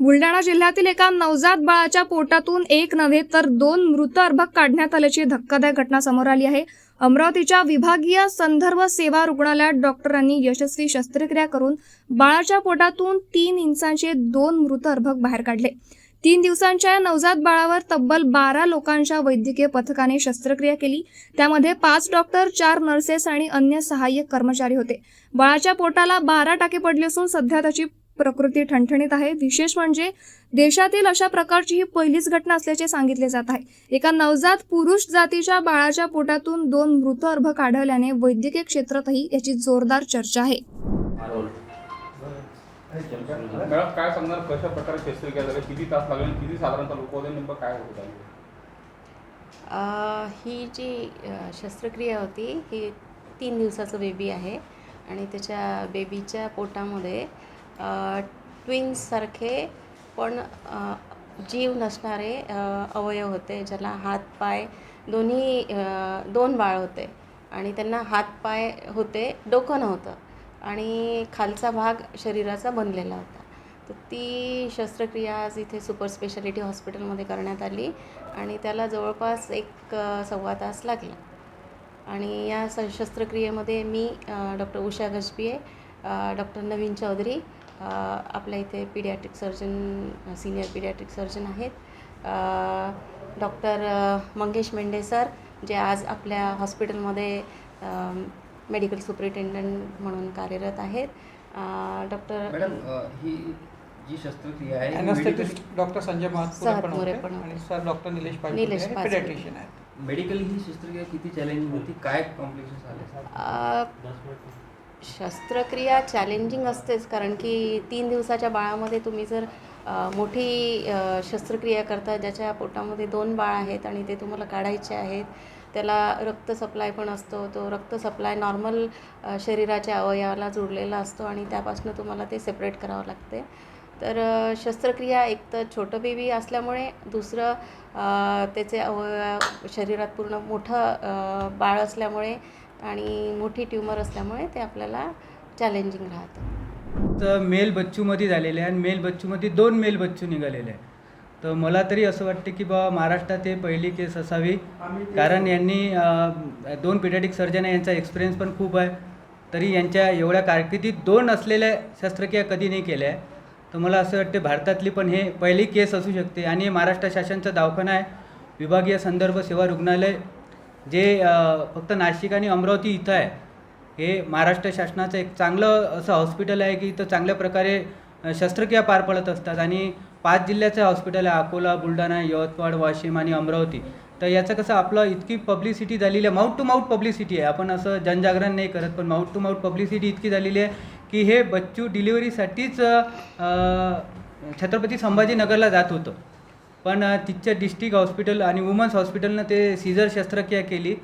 बुलढाणा जिल्ह्यातील एका नवजात बाळाच्या पोटातून एक नव्हे तर दोन मृत अर्भक काढण्यात आल्याची धक्कादायक घटना समोर आली आहे. अमरावतीच्या विभागीय संदर्भ सेवा रुग्णालयात डॉक्टरांनी यशस्वी शस्त्रक्रिया करून बाळाच्या पोटातून तीन इंचांचे दोन मृत अर्भक बाहेर काढले. तीन दिवसांच्या या नवजात बाळावर तब्बल बारा लोकांच्या वैद्यकीय पथकाने शस्त्रक्रिया केली. त्यामध्ये पाच डॉक्टर चार नर्सेस आणि अन्य सहाय्यक कर्मचारी होते. बाळाच्या पोटाला बारा टाके पडले असून सध्या त्याची प्रकृती ठणठणीत आहे. विशेष म्हणजे देशातील अशा प्रकारची ही पहिलीच घटना असल्याचे सांगितले जात आहे. एका नवजात पुरुष जातीच्या बाळाच्या पोटातून दोन मृत अर्भक आढळल्याने वैद्यकीय क्षेत्रातही याची जोरदार चर्चा आहे. मॅडम काय सांगणार? कशा प्रकारे किती तास लागले? किती साधारणतः लोक होते? नेमकं काय होत ही जी अ, शस्त्रक्रिया होती ही तीन दिवसाचं बेबी आहे. आणि त्याच्या बेबीच्या पोटामध्ये ट्विन्ससारखे पण जीव नसणारे अवयव होते ज्याला हात पाय दोन्ही दोन बाळ होते. आणि त्यांना हात पाय होते डोकं नव्हतं. आणि खालचा भाग शरीराचा बनलेला होता. तर ती शस्त्रक्रिया आज इथे सुपर स्पेशालिटी हॉस्पिटलमध्ये करण्यात आली आणि त्याला जवळपास एक सव्वा तास लागला. आणि या स शस्त्रक्रियेमध्ये मी डॉक्टर उषा गजबिये डॉक्टर नवीन चौधरी आपल्या इथे pediatric surgeon senior pediatric surgeon आहेत. डॉक्टर मंगेश मेंढे सर जे आज आपल्या हॉस्पिटलमध्ये मेडिकल सुपरिटेंडंट म्हणून कार्यरत आहेत. डॉक्टर ही जी शस्त्रक्रिया आहे ही डॉक्टर संजय महातपुरे पण sir doctor Nilesh Patil Nilesh Patil. Paediatrician आहेत. मेडिकल ही शस्त्रक्रिया किती चॅलेंजिंग होती? काय कॉम्प्लिकेशन झाले शस्त्रक्रिया चॅलेंजिंग असतेच कारण की तीन दिवसाच्या बाळामध्ये तुम्ही जर मोठी शस्त्रक्रिया करता ज्याच्या पोटामध्ये दोन बाळ आहेत आणि ते तुम्हाला काढायचे आहेत त्याला रक्त सप्लाय पण असतो तो रक्त सप्लाय नॉर्मल शरीराच्या अवयवाला जुळलेला असतो आणि त्यापासून तुम्हाला ते सेपरेट करावं लागते. तर शस्त्रक्रिया एक तर छोटं बेबी असल्यामुळे दुसरं त्याचे अवयव शरीरात पूर्ण मोठं बाळ असल्यामुळे आणि मोठी ट्युमर असल्यामुळे ते आपल्याला चॅलेंजिंग राहतं. तर मेल बच्चूमध्ये झालेले आहे आणि मेल बच्चूमध्ये दोन मेल बच्चू निघालेले आहे तर मला तरी असं वाटतं की बा महाराष्ट्रात हे पहिली केस असावी. कारण यांनी दोन पिडियाटिक सर्जन आहे यांचा एक्सपिरियन्स पण खूप आहे. तरी यांच्या एवढ्या कारकिर्दीत दोन असलेल्या शस्त्रक्रिया कधी नाही केल्या आहे तर मला असं वाटते भारतातली पण हे पहिली केस असू शकते. आणि हे महाराष्ट्र शासनचा दवाखाना आहे. विभागीय संदर्भ सेवा रुग्णालय जे फक्त नाशिक आणि अमरावती इथं आहे हे महाराष्ट्र शासनाचं एक चांगलं असं हॉस्पिटल आहे की इथं चांगल्या प्रकारे शस्त्रक्रिया पार पडत असतात आणि पाच जिल्ह्याचं हॉस्पिटल आहे अकोला बुलढाणा यवतमाळ वाशिम आणि अमरावती. तर याचं कसं आपलं इतकी पब्लिसिटी झालेली आहे माऊट टू माऊट पब्लिसिटी आहे. आपण असं जनजागरण नाही करत पण माऊट टू माऊट पब्लिसिटी इतकी झालेली आहे की हे बच्चू डिलिव्हरीसाठीच छत्रपती संभाजीनगरला जात होतं. पण तिथच्या डिस्ट्रिक्ट हॉस्पिटल आणि वुमन्स हॉस्पिटलनं ते सीझर शस्त्रक्रिया केली.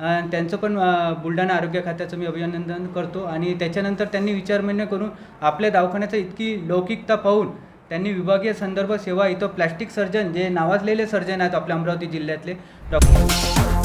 आणि त्यांचं पण बुलढाणा आरोग्य खात्याचं मी अभिनंदन करतो. आणि त्याच्यानंतर त्यांनी विचारमान्य करून आपल्या दवाखान्याचं इतकी लौकिकता पाहून त्यांनी विभागीय संदर्भ सेवा इथं प्लॅस्टिक सर्जन जे नावाजलेले सर्जन आहेत आपल्या अमरावती जिल्ह्यातले डॉक्टर